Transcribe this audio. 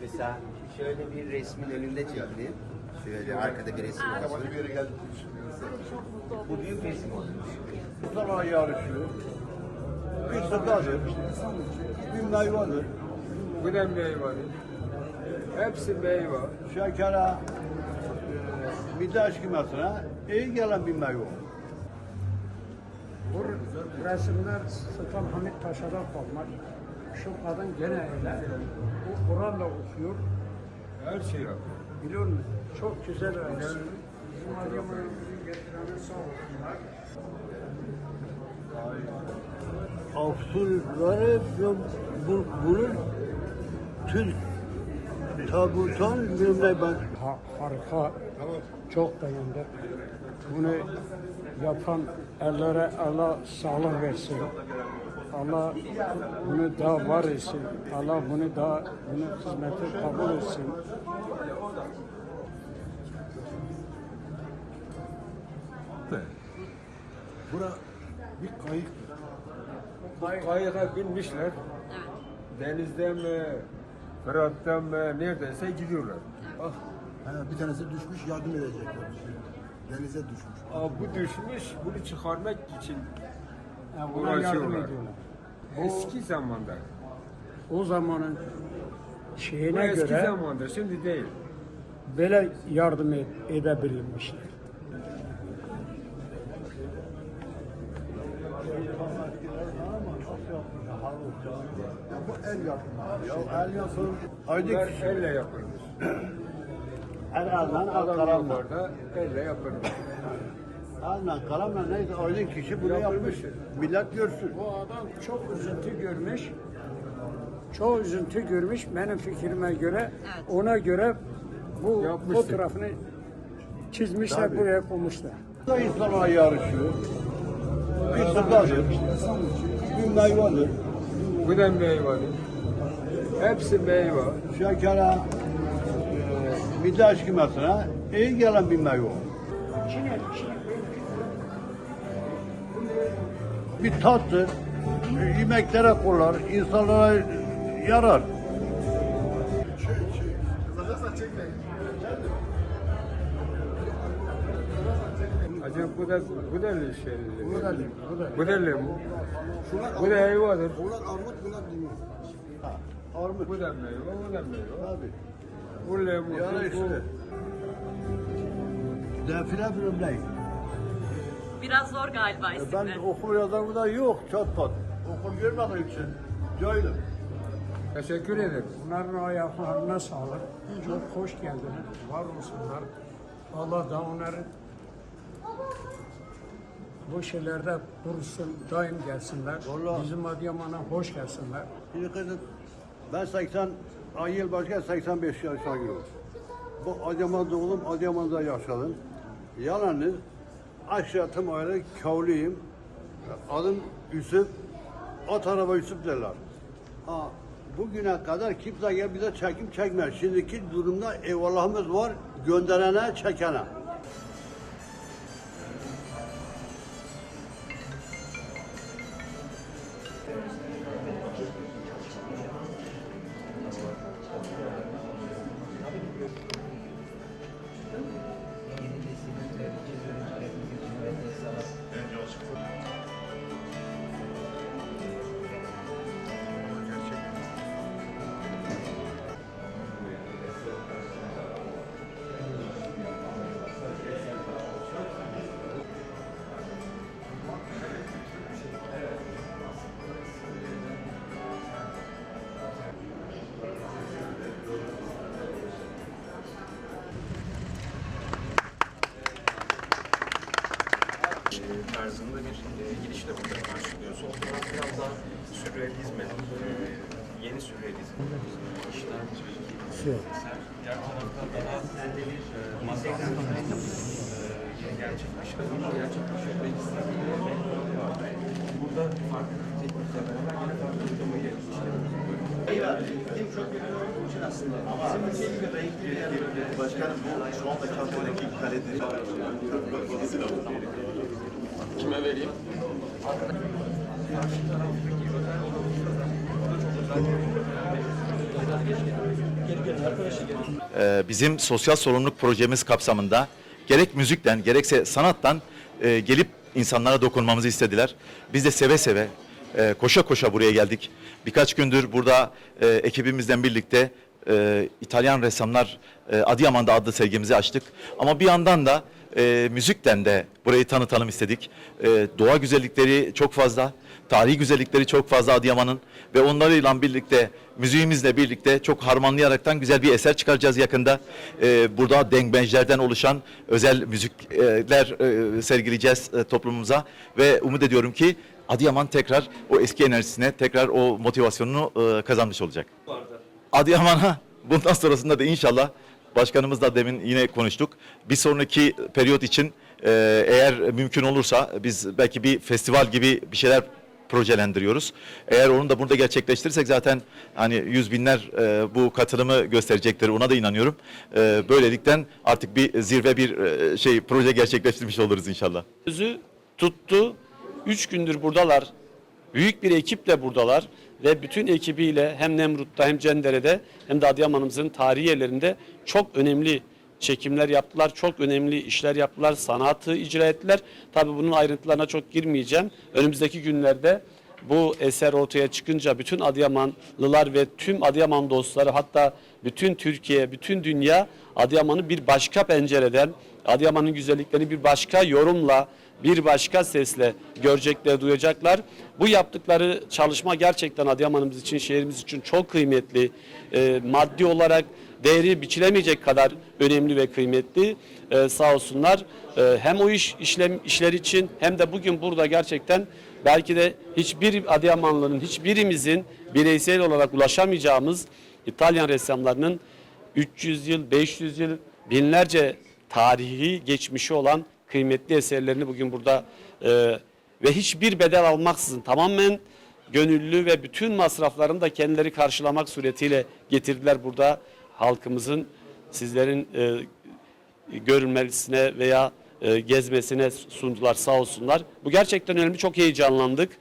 Mesela şöyle bir resmin önünde çekileyim. Şöyle arkada bir resim olsun. bir yere geldik. Bu büyük resim olur. Sana yarışıyor. Bir sakadır. Bir meyvedir. Bu da meyve. Hepsi meyve. Şekere, mide eşkimesine iyi gelen bir meyve. Bu resimler Sultan Hamid Paşa'dan kalma. Şu kadın gene öyle. Bu Kur'an'la okuyor. Her şey yapıyor. Biliyor musun? Çok güzel öyle. Bizim Adıyaman'ın getireni sağ olsunlar. Avsurları bu, bunun Türk tabutan bilmem ben. Ha, harika. Çok beğendim. Bunu yapan ellere Allah sağlık versin. Allah bunu daha var etsin. Allah bunu daha bunu hizmeti kabul etsin. Bura bir kayıktır. Kayığa binmişler. Denizden mi, Fırat'tan mı, neredeyse gidiyorlar. Ah, Ha, bir tanesi düşmüş yardım edecekler. Denize düşmüş. ah, bu düşmüş, bunu çıkarmak için Yani buna yardım uğraşıyorlar. ediyorlar. Eski zamanda. O zamanın Bu şeyine eski göre zamanda, şimdi değil. böyle yardım ed- edebilmişler. Ya bu el yapımı. Ya el yapın. Aydık Bunlar elle yapılmış. el elden el Adam kalamla. yollarda elle yapılmış. Elden kalamla neyse aydın kişi bunu Yapılmış. yapmış. Millet görsün. Bu adam çok üzüntü görmüş. Çok üzüntü görmüş benim fikrime göre. Ona göre bu Yapmıştır. fotoğrafını çizmişler Tabii. buraya koymuşlar. da insanlar yarışıyor. Bir sakadır. Bir meyvedir. Bu da meyve. Hepsi meyve. Şekere, e, mide eşkimesine iyi gelen bir meyve. Bir tattır. Yemeklere kolar, insanlara yarar. Acaba bu da bu da şey. Bu da. Bu da. Limon. Bu da armut. eyvadır. Bunlar armut, bunlar limon. Armut. Bu da meyve, bu da meyve. Tabii. Bu- işte. Defile bölümdeyim. Biraz zor galiba Ben isimli. okul yazarı da yok, çat pat. Okul görmediğim için. Cahilım. Teşekkür ederim. Bunların ayaklarına sağlık. Çok hoş geldiniz. Var olsunlar. Allah da onların bu şeylerde korusun, daim gelsinler. Vallahi. Bizim Adıyaman'a hoş gelsinler. Şimdi kızım, ben 80, ay yıl başka 85 yaşına giriyorum. Bu Adıyaman doğdum, Adıyaman'da yaşadım. Yalnız aşiretim ayrı, kavliyim. Adım Yusuf, at araba Yusuf derler. Ha, bugüne kadar kimse gel bize çekim çekmez. Şimdiki durumda eyvallahımız var, gönderene, çekene. Tarzında bir e, girişle burada karşılıyor. Sol taraf biraz daha sürrealizme, e, yeni sürrealizm işler. Diğer tarafta daha e, maddesel e, yeni gerçekleşen, gerçekleşen Burada farklı teknikle beraber yine farklı uygulamayı işliyoruz. Başkanım bu şu anda Kadıköy'deki kaledir. Kime vereyim? Ee, bizim sosyal sorumluluk projemiz kapsamında gerek müzikten gerekse sanattan e, gelip insanlara dokunmamızı istediler. Biz de seve seve e, koşa koşa buraya geldik. Birkaç gündür burada e, ekibimizden birlikte e, İtalyan ressamlar e, Adıyaman'da adlı sergimizi açtık. Ama bir yandan da e, müzikten de burayı tanıtalım istedik. E, doğa güzellikleri çok fazla, tarihi güzellikleri çok fazla Adıyaman'ın ve onlarıyla birlikte müziğimizle birlikte çok harmanlayaraktan güzel bir eser çıkaracağız yakında. E, burada dengbenjlerden oluşan özel müzikler e, sergileyeceğiz e, toplumumuza ve umut ediyorum ki Adıyaman tekrar o eski enerjisine, tekrar o motivasyonunu e, kazanmış olacak. Adıyaman'a bundan sonrasında da inşallah başkanımızla demin yine konuştuk. Bir sonraki periyot için e, eğer mümkün olursa biz belki bir festival gibi bir şeyler projelendiriyoruz. Eğer onu da burada gerçekleştirirsek zaten hani yüz binler e, bu katılımı gösterecektir. Ona da inanıyorum. E, böylelikten artık bir zirve bir e, şey proje gerçekleştirmiş oluruz inşallah. sözü tuttu. Üç gündür buradalar. Büyük bir ekiple buradalar ve bütün ekibiyle hem Nemrut'ta hem Cendere'de hem de Adıyaman'ımızın tarihi yerlerinde çok önemli çekimler yaptılar. Çok önemli işler yaptılar. Sanatı icra ettiler. Tabii bunun ayrıntılarına çok girmeyeceğim. Önümüzdeki günlerde bu eser ortaya çıkınca bütün Adıyamanlılar ve tüm Adıyaman dostları hatta bütün Türkiye, bütün dünya Adıyaman'ı bir başka pencereden, Adıyaman'ın güzelliklerini bir başka yorumla, bir başka sesle görecekler, duyacaklar. Bu yaptıkları çalışma gerçekten Adıyaman'ımız için, şehrimiz için çok kıymetli. Ee, maddi olarak değeri biçilemeyecek kadar önemli ve kıymetli. Ee, sağ olsunlar. Ee, hem o iş işlem işler için hem de bugün burada gerçekten belki de hiçbir Adıyamanlı'nın, hiçbirimizin bireysel olarak ulaşamayacağımız İtalyan ressamlarının 300 yıl, 500 yıl, binlerce tarihi geçmişi olan kıymetli eserlerini bugün burada e, ve hiçbir bedel almaksızın tamamen gönüllü ve bütün masraflarını da kendileri karşılamak suretiyle getirdiler burada halkımızın sizlerin e, görülmesine veya e, gezmesine sundular sağ olsunlar. Bu gerçekten önemli çok heyecanlandık.